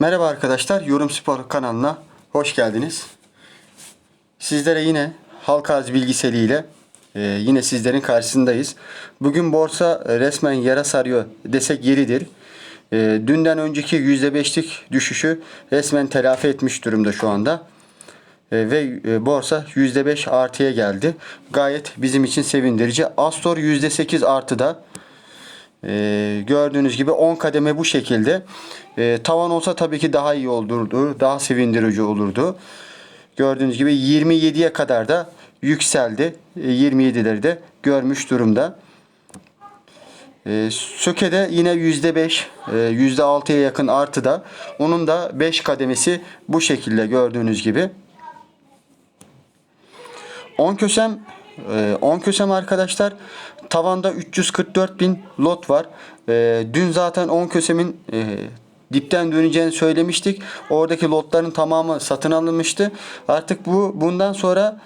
Merhaba arkadaşlar, Yorum Spor kanalına hoş geldiniz. Sizlere yine halka arz bilgiseliyle e, yine sizlerin karşısındayız. Bugün borsa e, resmen yara sarıyor desek yeridir. E, dünden önceki %5'lik düşüşü resmen telafi etmiş durumda şu anda. E, ve e, borsa %5 artıya geldi. Gayet bizim için sevindirici. Astor %8 artıda. Ee, gördüğünüz gibi 10 kademe bu şekilde. Ee, tavan olsa tabii ki daha iyi olurdu. Daha sevindirici olurdu. Gördüğünüz gibi 27'ye kadar da yükseldi. Ee, 27'leri de görmüş durumda. Ee, Söke'de yine %5, e, %6'ya yakın artıda. Onun da 5 kademesi bu şekilde gördüğünüz gibi. 10 kösem e, 10 kösem arkadaşlar tavanda 344 bin lot var. E, dün zaten 10 kösemin e, dipten döneceğini söylemiştik. Oradaki lotların tamamı satın alınmıştı. Artık bu bundan sonra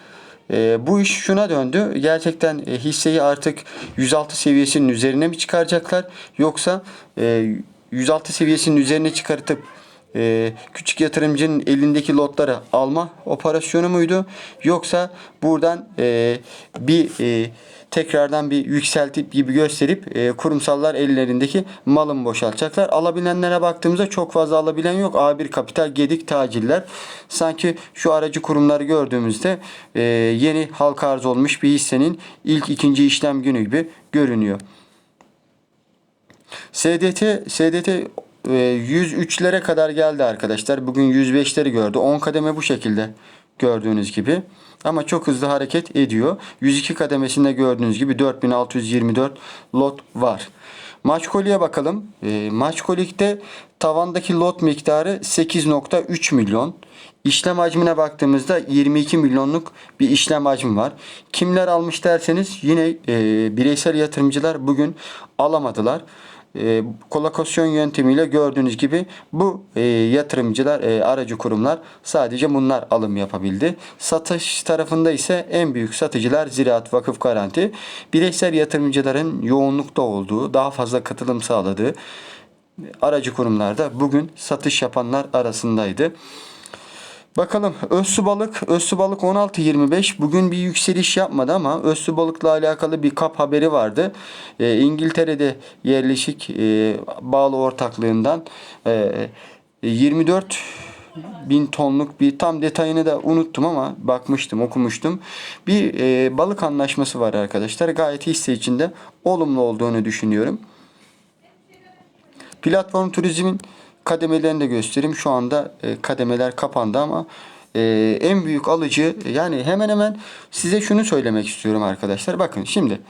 e, bu iş şuna döndü. Gerçekten e, hisseyi artık 106 seviyesinin üzerine mi çıkaracaklar yoksa e, 106 seviyesinin üzerine çıkartıp e, küçük yatırımcının elindeki lotları alma operasyonu muydu? Yoksa buradan e, bir e, tekrardan bir yükseltip gibi gösterip e, kurumsallar ellerindeki malın boşaltacaklar. Alabilenlere baktığımızda çok fazla alabilen yok. A1 Kapital, Gedik, Taciller. Sanki şu aracı kurumları gördüğümüzde e, yeni halka arz olmuş bir hissenin ilk ikinci işlem günü gibi görünüyor. SDT SDT 103'lere kadar geldi arkadaşlar. Bugün 105'leri gördü. 10 kademe bu şekilde gördüğünüz gibi. Ama çok hızlı hareket ediyor. 102 kademesinde gördüğünüz gibi 4624 lot var. Maçkolik'e bakalım. E, tavandaki lot miktarı 8.3 milyon. İşlem hacmine baktığımızda 22 milyonluk bir işlem hacmi var. Kimler almış derseniz yine e, bireysel yatırımcılar bugün alamadılar e, kolokasyon yöntemiyle gördüğünüz gibi bu e, yatırımcılar, e, aracı kurumlar sadece bunlar alım yapabildi. Satış tarafında ise en büyük satıcılar Ziraat Vakıf Garanti. Bireysel yatırımcıların yoğunlukta olduğu, daha fazla katılım sağladığı aracı kurumlarda bugün satış yapanlar arasındaydı. Bakalım Özsü Balık, Özsü Balık 16.25 bugün bir yükseliş yapmadı ama Özsü Balık'la alakalı bir kap haberi vardı. E, İngiltere'de yerleşik e, bağlı ortaklığından e, 24 bin tonluk bir tam detayını da unuttum ama bakmıştım okumuştum. Bir e, balık anlaşması var arkadaşlar. Gayet hisse içinde olumlu olduğunu düşünüyorum. Platform turizmin kademelerini de göstereyim. Şu anda e, kademeler kapandı ama e, en büyük alıcı yani hemen hemen size şunu söylemek istiyorum arkadaşlar. Bakın şimdi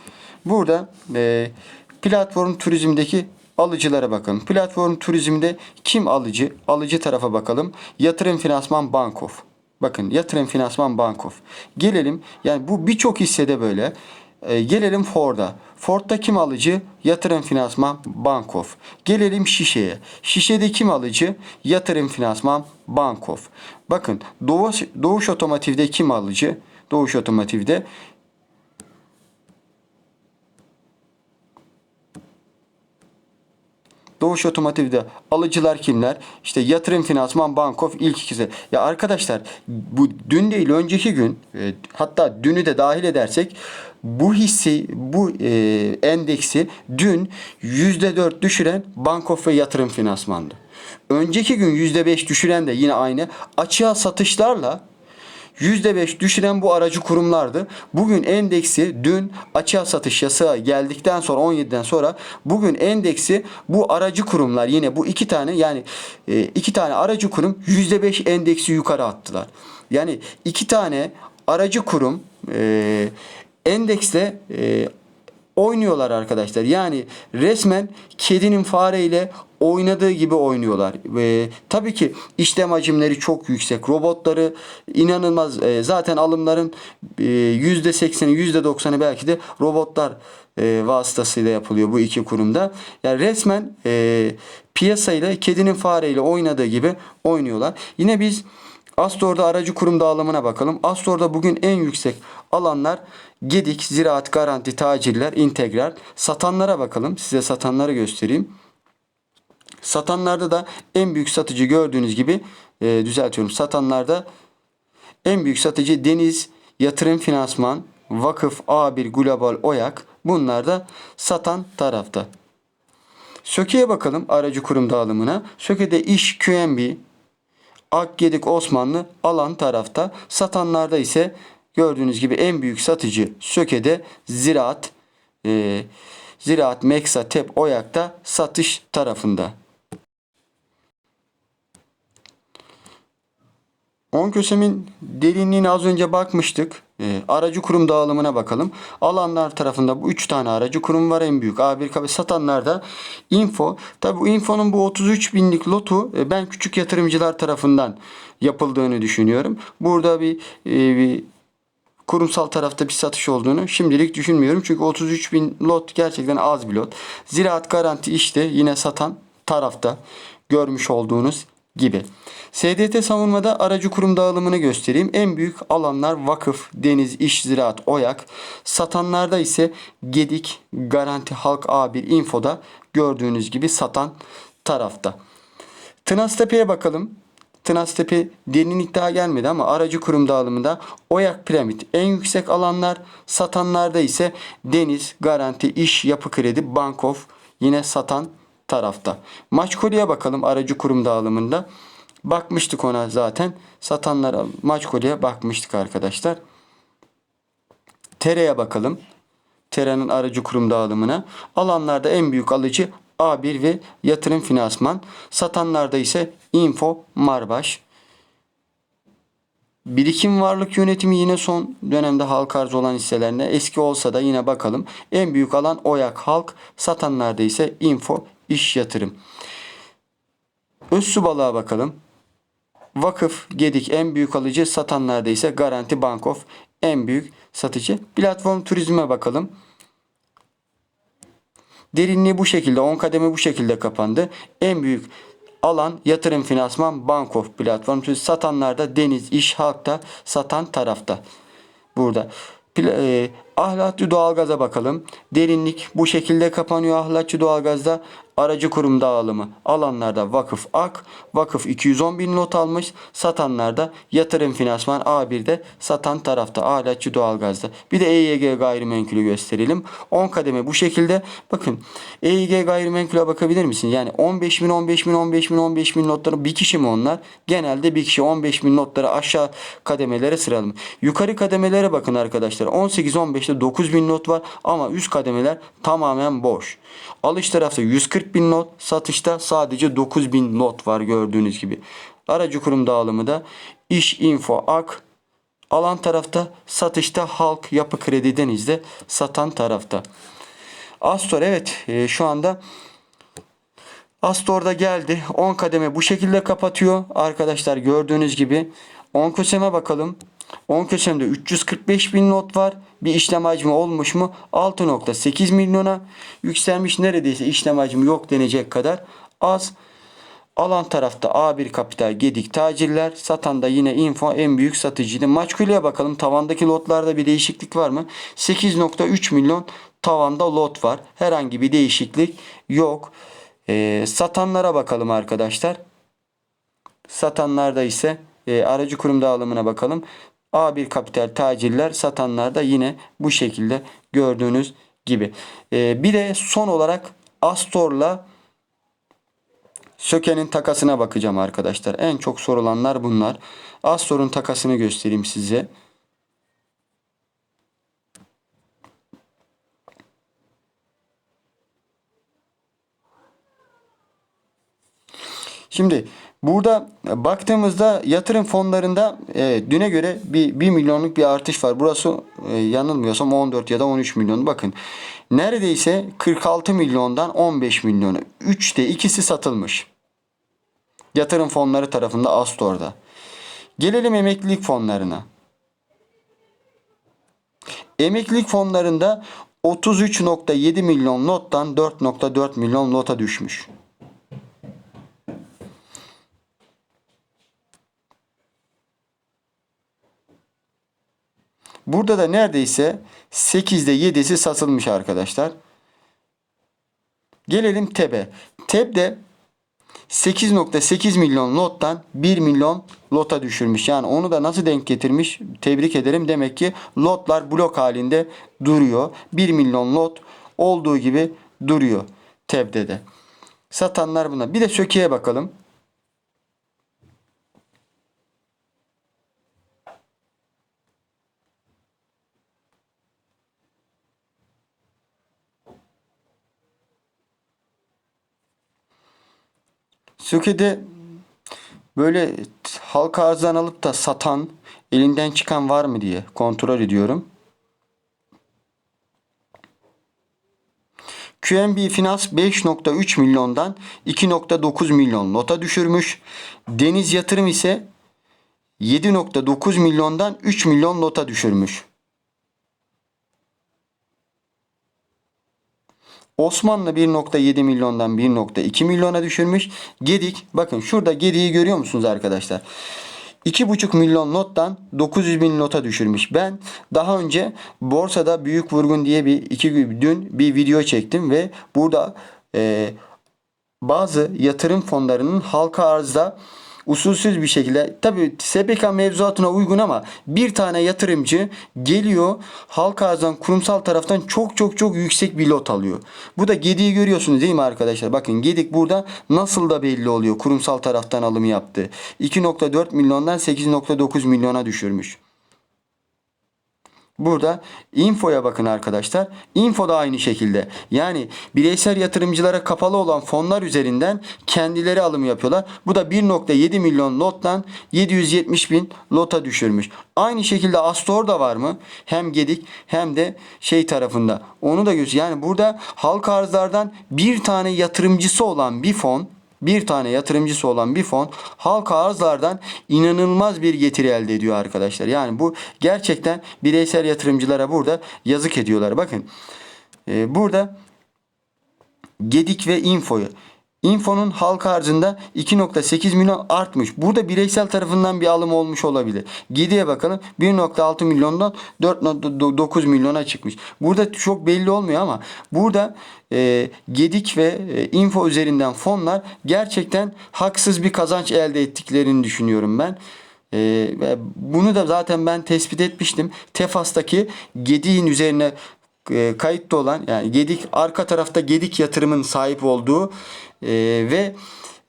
burada e, platform turizmdeki alıcılara bakın. Platform turizmde kim alıcı? Alıcı tarafa bakalım. Yatırım Finansman Bankof. Bakın yatırım finansman Bankof. Gelelim yani bu birçok hissede böyle. E, gelelim Ford'a. Ford'da kim alıcı? Yatırım finansman Bankof. Gelelim Şişe'ye. Şişe'de kim alıcı? Yatırım finansman Bankof. Bakın Doğuş, Doğuş Otomotiv'de kim alıcı? Doğuş Otomotiv'de Doğuş Otomotiv'de alıcılar kimler? İşte Yatırım Finansman Bankof ilk ikisi. Ya arkadaşlar bu dün değil önceki gün e, hatta dünü de dahil edersek bu hissi bu e, endeksi dün %4 düşüren Bankof ve Yatırım Finansman'dı. Önceki gün %5 düşüren de yine aynı açığa satışlarla %5 düşüren bu aracı kurumlardı. Bugün endeksi dün açığa satış yasağı geldikten sonra 17'den sonra bugün endeksi bu aracı kurumlar yine bu iki tane yani e, iki tane aracı kurum %5 endeksi yukarı attılar. Yani iki tane aracı kurum e, endeksle e, oynuyorlar arkadaşlar. Yani resmen kedinin fareyle oynadığı gibi oynuyorlar. Ve tabii ki işlem hacimleri çok yüksek. Robotları inanılmaz. E, zaten alımların e, %80'i %90'ı belki de robotlar e, vasıtasıyla yapılıyor bu iki kurumda. Yani resmen e, piyasayla kedinin fareyle oynadığı gibi oynuyorlar. Yine biz Astor'da aracı kurum dağılımına bakalım. Astor'da bugün en yüksek alanlar Gedik, Ziraat, Garanti, Tacirler, İntegral. Satanlara bakalım. Size satanları göstereyim. Satanlarda da en büyük satıcı gördüğünüz gibi e, düzeltiyorum. Satanlarda en büyük satıcı Deniz Yatırım Finansman, Vakıf A1 Global Oyak. Bunlar da satan tarafta. Söke'ye bakalım aracı kurum dağılımına. Söke'de iş QNB, Akgedik Osmanlı alan tarafta. Satanlarda ise gördüğünüz gibi en büyük satıcı Söke'de Ziraat, e, Ziraat Meksa Tep Oyak'ta satış tarafında. On kösemin derinliğine az önce bakmıştık. Ee, aracı kurum dağılımına bakalım. Alanlar tarafında bu 3 tane aracı kurum var en büyük. A1 ve satanlarda info. Tabi bu infonun bu 33 binlik lotu e, ben küçük yatırımcılar tarafından yapıldığını düşünüyorum. Burada bir, e, bir kurumsal tarafta bir satış olduğunu şimdilik düşünmüyorum. Çünkü 33 bin lot gerçekten az bir lot. Ziraat garanti işte yine satan tarafta görmüş olduğunuz gibi. SDT savunmada aracı kurum dağılımını göstereyim. En büyük alanlar vakıf, deniz, iş, ziraat, oyak. Satanlarda ise Gedik, Garanti, Halk A1, Info'da gördüğünüz gibi satan tarafta. Tınaztepe'ye bakalım. Tınaztepe derinlik daha gelmedi ama aracı kurum dağılımında Oyak Piramit en yüksek alanlar satanlarda ise Deniz, Garanti, İş, Yapı Kredi, Bankof yine satan tarafta. Maçkoli'ye bakalım aracı kurum dağılımında. Bakmıştık ona zaten. Satanlar Maçkoli'ye bakmıştık arkadaşlar. Tere'ye bakalım. Tera'nın aracı kurum dağılımına. Alanlarda en büyük alıcı A1 ve yatırım finansman. Satanlarda ise Info, Marbaş. Birikim varlık yönetimi yine son dönemde halka arz olan hisselerine eski olsa da yine bakalım. En büyük alan Oyak Halk, satanlarda ise Info, iş yatırım. Özsu balığa bakalım. Vakıf, Gedik en büyük alıcı, satanlarda ise Garanti Bankof en büyük satıcı. Platform turizme bakalım. Derinliği bu şekilde 10 kademe bu şekilde kapandı. En büyük alan yatırım finansman Bankof platform. Satanlarda Deniz İş Halk'ta satan tarafta. Burada. Pla- e, ahlatçı doğalgaza bakalım. Derinlik bu şekilde kapanıyor ahlatçı doğalgazda. Aracı kurum dağılımı alanlarda Vakıf Ak, Vakıf 210 bin lot almış. Satanlarda yatırım finansman A1'de satan tarafta ahlatçı doğalgazda. Bir de EYG gayrimenkulü gösterelim. 10 kademe bu şekilde. Bakın EYG gayrimenkule bakabilir misin? Yani 15 bin 15 bin 15 bin 15 bin notları bir kişi mi onlar? Genelde bir kişi 15 bin notları aşağı kademelere sıralım. Yukarı kademelere bakın arkadaşlar. 18-15'te 9 bin not var ama üst kademeler tamamen boş. Alış tarafta 140 bin not, satışta sadece 9 bin not var gördüğünüz gibi. Aracı kurum dağılımı da iş info ak alan tarafta satışta halk yapı kredi denizde satan tarafta. Astor evet e, şu anda Astor'da geldi. 10 kademe bu şekilde kapatıyor. Arkadaşlar gördüğünüz gibi 10 köseme bakalım. 10 kösemde 345 bin not var. Bir işlem hacmi olmuş mu? 6.8 milyona yükselmiş. Neredeyse işlem hacmi yok denecek kadar az. Alan tarafta A1 Kapital Gedik Tacirler. Satan da yine Info en büyük satıcıydı. Maçkule'ye bakalım. Tavandaki lotlarda bir değişiklik var mı? 8.3 milyon tavanda lot var. Herhangi bir değişiklik yok. Ee, satanlara bakalım arkadaşlar. Satanlarda ise e, aracı kurum dağılımına bakalım. A1 kapital tacirler satanlarda yine bu şekilde gördüğünüz gibi. E, bir de son olarak Astor'la Söke'nin takasına bakacağım arkadaşlar. En çok sorulanlar bunlar. Astor'un takasını göstereyim size. Şimdi burada baktığımızda yatırım fonlarında e, düne göre bir 1 milyonluk bir artış var. Burası e, yanılmıyorsam 14 ya da 13 milyon. Bakın neredeyse 46 milyondan 15 milyonu. 3'te ikisi satılmış. Yatırım fonları tarafında Astor'da. Gelelim emeklilik fonlarına. Emeklilik fonlarında 33.7 milyon nottan 4.4 milyon nota düşmüş. Burada da neredeyse 8'de 7'si satılmış arkadaşlar. Gelelim TEB'e. TEB'de 8.8 milyon lottan 1 milyon lota düşürmüş. Yani onu da nasıl denk getirmiş tebrik ederim. Demek ki lotlar blok halinde duruyor. 1 milyon lot olduğu gibi duruyor tebdede. Satanlar buna. Bir de sökeye bakalım. Söke'de böyle halka arzdan alıp da satan, elinden çıkan var mı diye kontrol ediyorum. QNB Finans 5.3 milyondan 2.9 milyon nota düşürmüş. Deniz Yatırım ise 7.9 milyondan 3 milyon nota düşürmüş. Osmanlı 1.7 milyondan 1.2 milyona düşürmüş. Gedik bakın şurada Gedik'i görüyor musunuz arkadaşlar? 2,5 milyon nottan 900 bin nota düşürmüş. Ben daha önce borsada büyük vurgun diye bir iki gün dün bir video çektim ve burada e, bazı yatırım fonlarının halka arzda usulsüz bir şekilde tabi SPK mevzuatına uygun ama bir tane yatırımcı geliyor halka arzdan kurumsal taraftan çok çok çok yüksek bir lot alıyor. Bu da Gedik'i görüyorsunuz değil mi arkadaşlar? Bakın Gedik burada nasıl da belli oluyor kurumsal taraftan alımı yaptı. 2.4 milyondan 8.9 milyona düşürmüş. Burada infoya bakın arkadaşlar. Info da aynı şekilde. Yani bireysel yatırımcılara kapalı olan fonlar üzerinden kendileri alım yapıyorlar. Bu da 1.7 milyon lottan 770 bin lota düşürmüş. Aynı şekilde Astor da var mı? Hem Gedik hem de şey tarafında. Onu da göz. Yani burada halka arzlardan bir tane yatırımcısı olan bir fon bir tane yatırımcısı olan bir fon halka arzlardan inanılmaz bir getiri elde ediyor arkadaşlar. Yani bu gerçekten bireysel yatırımcılara burada yazık ediyorlar. Bakın e, burada Gedik ve Info'yu Info'nun halka arzında 2.8 milyon artmış. Burada bireysel tarafından bir alım olmuş olabilir. Gedi'ye bakalım 1.6 milyondan 4.9 milyona çıkmış. Burada çok belli olmuyor ama burada e, Gedik ve e, Info üzerinden fonlar gerçekten haksız bir kazanç elde ettiklerini düşünüyorum ben. E, ve bunu da zaten ben tespit etmiştim. Tefas'taki Gedik'in üzerine e, kayıtlı olan yani Gedik arka tarafta Gedik yatırımın sahip olduğu e, ve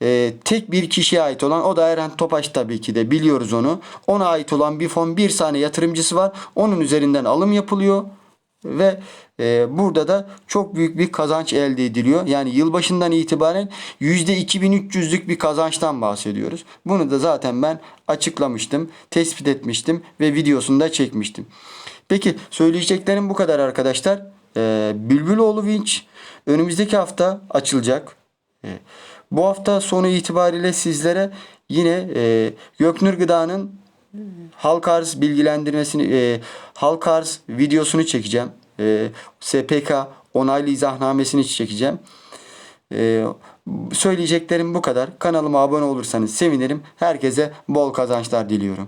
e, tek bir kişiye ait olan o da Eren Topaş tabii ki de biliyoruz onu. Ona ait olan bir fon bir tane yatırımcısı var. Onun üzerinden alım yapılıyor ve e, burada da çok büyük bir kazanç elde ediliyor. Yani yılbaşından itibaren %2300'lük bir kazançtan bahsediyoruz. Bunu da zaten ben açıklamıştım, tespit etmiştim ve videosunu da çekmiştim. Peki söyleyeceklerim bu kadar arkadaşlar. Ee, Bülbüloğlu Winch önümüzdeki hafta açılacak. Bu hafta sonu itibariyle sizlere yine e, Göknur Gıda'nın halk arz bilgilendirmesini, e, halk arz videosunu çekeceğim. E, SPK onaylı izahnamesini çekeceğim. E, söyleyeceklerim bu kadar. Kanalıma abone olursanız sevinirim. Herkese bol kazançlar diliyorum.